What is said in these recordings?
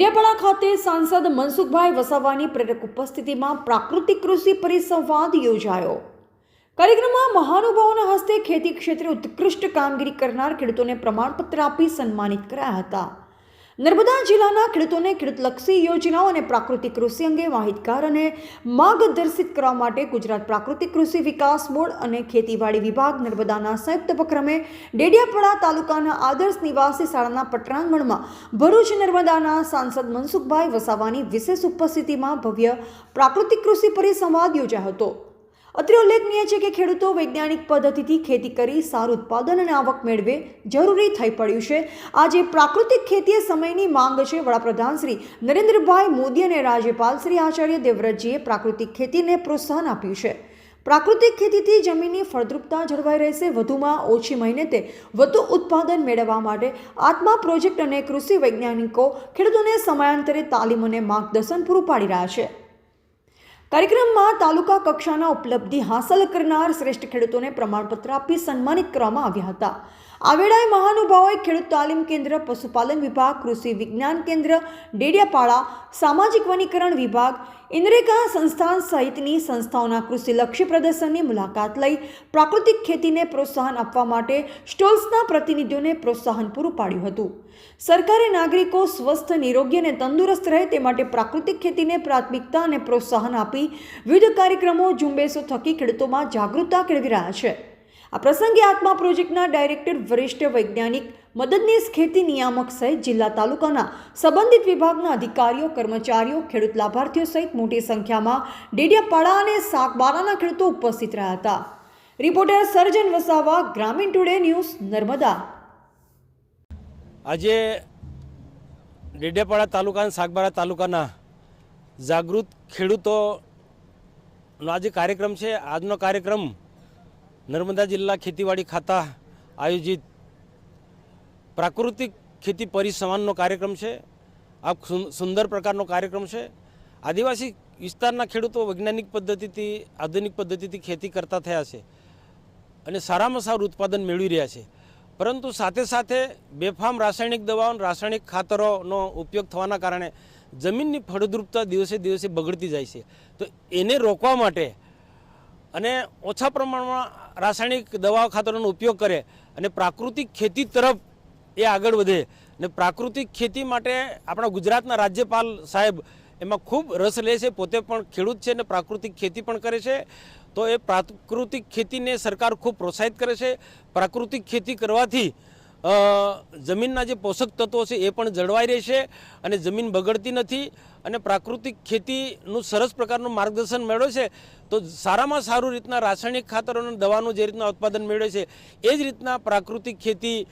ડેડિયાપાડા ખાતે સાંસદ મનસુખભાઈ વસાવાની પ્રેરક ઉપસ્થિતિમાં પ્રાકૃતિક કૃષિ પરિસંવાદ યોજાયો. કાર્યક્રમમાં મહાનુભાવોના હસ્તે ખેતી ક્ષેત્રે ઉત્કૃષ્ટ કામગીરી કરનાર ખેડૂતોને પ્રમાણપત્ર આપી સન્માનિત કરાયા હતા. નર્મદા જિલ્લાના ખેડૂતોને ખેડૂતલક્ષી યોજનાઓ અને પ્રાકૃતિક કૃષિ અંગે માહિતગાર અને માર્ગદર્શિત કરવા માટે ગુજરાત પ્રાકૃતિક કૃષિ વિકાસ બોર્ડ અને ખેતીવાડી વિભાગ નર્મદાના સંયુક્ત ઉપક્રમે ડેડિયાપાડા તાલુકાના આદર્શ નિવાસી શાળાના પટરાંગણમાં ભરૂચ નર્મદાના સાંસદ મનસુખભાઈ વસાવાની વિશેષ ઉપસ્થિતિમાં ભવ્ય પ્રાકૃતિક કૃષિ પરિસંવાદ યોજાયો હતો. અત્રે ઉલ્લેખનીય છે કે ખેડૂતો વૈજ્ઞાનિક પદ્ધતિથી ખેતી કરી સારું ઉત્પાદન અને આવક મેળવે જરૂરી થઈ પડ્યું છે. આજે પ્રાકૃતિક ખેતી સમયની માંગ છે. વડાપ્રધાન શ્રી નરેન્દ્રભાઈ મોદી અને રાજ્યપાલ શ્રી આચાર્ય દેવવ્રતજીએ પ્રાકૃતિક ખેતીને પ્રોત્સાહન આપ્યું છે. પ્રાકૃતિક ખેતીથી જમીનની ફળદ્રુપતા જળવાઈ રહેશે. વધુમાં ઓછી મહેનતે વધુ ઉત્પાદન મેળવવા માટે આત્મા પ્રોજેક્ટ અને કૃષિ વૈજ્ઞાનિકો ખેડૂતોને સમયાંતરે તાલીમ અને માર્ગદર્શન પૂરું પાડી રહ્યા છે. કાર્યક્રમમાં તાલુકા કક્ષાના ઉપલબ્ધિ હાંસલ કરનાર શ્રેષ્ઠ ખેડૂતોને પ્રમાણપત્ર આપી સન્માનિત કરવામાં આવ્યા હતા. આ વેળાએ મહાનુભાવોએ ખેડૂત તાલીમ કેન્દ્ર, પશુપાલન વિભાગ, કૃષિ વિજ્ઞાન કેન્દ્ર, ડેડિયાપાડા, સામાજિક વનીકરણ વિભાગ, ઇન્દ્રેકા સંસ્થાન સહિતની સંસ્થાઓના કૃષિલક્ષી પ્રદર્શનની મુલાકાત લઈ પ્રાકૃતિક ખેતીને પ્રોત્સાહન આપવા માટે સ્ટોલ્સના પ્રતિનિધિઓને પ્રોત્સાહન પૂરું પાડ્યું હતું. સરકારે નાગરિકો સ્વસ્થ, નિરોગી અને તંદુરસ્ત રહે તે માટે પ્રાકૃતિક ખેતીને પ્રાથમિકતા અને પ્રોત્સાહન આપી વિવિધ કાર્યક્રમો, ઝુંબેશો થકી ખેડૂતોમાં જાગૃતતા કેળવી રહ્યા છે. આ પ્રસંગે આત્મા પ્રોજેક્ટના ડાયરેક્ટર, વરિષ્ઠ વૈજ્ઞાનિક, મદદનીશ ખેતી નિયામક સહિત જિલ્લા તાલુકાના સંબંધિત વિભાગના અધિકારીઓ, કર્મચારીઓ, ખેડૂત લાભાર્થીઓ સહિત મોટી સંખ્યામાં ડેડિયાપાડા અને શાકબારાના ખેડૂતો ઉપસ્થિત રહ્યા હતા. રિપોર્ટર સર્જન વસાવા, ગ્રામીણ ટુડે ન્યૂઝ, નર્મદા. આજે ડેડિયાપાડા તાલુકા અને શાકબારા તાલુકાના જાગૃત ખેડૂતોનો આજે કાર્યક્રમ છે. આજનો કાર્યક્રમ નર્મદા જિલ્લા ખેતીવાડી ખાતા આયોજિત પ્રાકૃતિક ખેતી પરિસંવાદનો કાર્યક્રમ છે. આ સુંદર પ્રકારનો કાર્યક્રમ છે. આદિવાસી વિસ્તારના ખેડૂતો વૈજ્ઞાનિક પદ્ધતિથી, આધુનિક પદ્ધતિથી ખેતી કરતા થયા છે અને સારામાં સારું ઉત્પાદન મેળવી રહ્યા છે. પરંતુ સાથે સાથે બેફામ રાસાયણિક દવાઓ રાસાયણિક ખાતરોનો ઉપયોગ થવાના કારણે જમીનની ફળદ્રુપતા દિવસે દિવસે બગડતી જાય છે. તો એને રોકવા માટે અને ઓછા પ્રમાણમાં રાસાયણિક દવા ખાતરોનો ઉપયોગ કરે અને પ્રાકૃતિક ખેતી તરફ એ આગળ વધે. અને પ્રાકૃતિક ખેતી માટે આપણા ગુજરાતના રાજ્યપાલ સાહેબ એમાં ખૂબ રસ લે છે, પોતે પણ ખેડૂત છે અને પ્રાકૃતિક ખેતી પણ કરે છે. તો એ પ્રાકૃતિક ખેતીને સરકાર ખૂબ પ્રોત્સાહિત કરે છે. પ્રાકૃતિક ખેતી કરવાથી જમીનના જે પોષક તત્વો છે એ પણ જળવાઈ રહેશે અને જમીન બગડતી નથી અને પ્રાકૃતિક ખેતીનું સરસ પ્રકારનું માર્ગદર્શન મેળવે છે, તો સારામાં સારું રીતના રાસાયણિક ખાતરો અને દવાનું જે રીતના ઉત્પાદન મેળવે છે, એ જ રીતના પ્રાકૃતિક ખેતી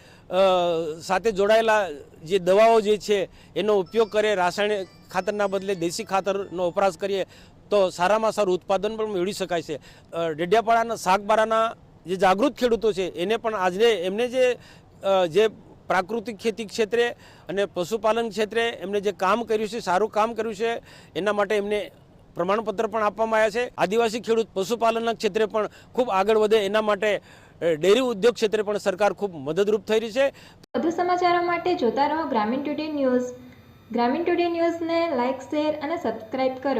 સાથે જોડાયેલા જે દવાઓ જે છે એનો ઉપયોગ કરે રાસાયણિક ખાતરના બદલે દેશી ખાતરનો વપરાશ કરીએ, તો સારામાં સારું ઉત્પાદન પણ મેળવી શકાય છે. ડેડિયાપાડાના શાકબારાના જે જાગૃત ખેડૂતો છે, એને પણ આજે એમને જે જે પ્રાકૃતિક ખેતી ક્ષેત્રે અને પશુપાલન ક્ષેત્રે એમને જે કામ કર્યું છે, સારું કામ કર્યું છે, એના માટે એમને પ્રમાણપત્ર પણ આપવામાં આવ્યા છે. આદિવાસી ખેડૂત પશુપાલનના ક્ષેત્રે પણ ખૂબ આગળ વધે, એના માટે ડેરી ઉદ્યોગ ક્ષેત્રે પણ સરકાર ખૂબ મદદરૂપ થઈ રહી છે. વધુ સમાચારો માટે જોતા રહો Gramin today news. Gramin today ન્યૂઝને લાઇક શેર અને સબસ્ક્રાઇબ કરો.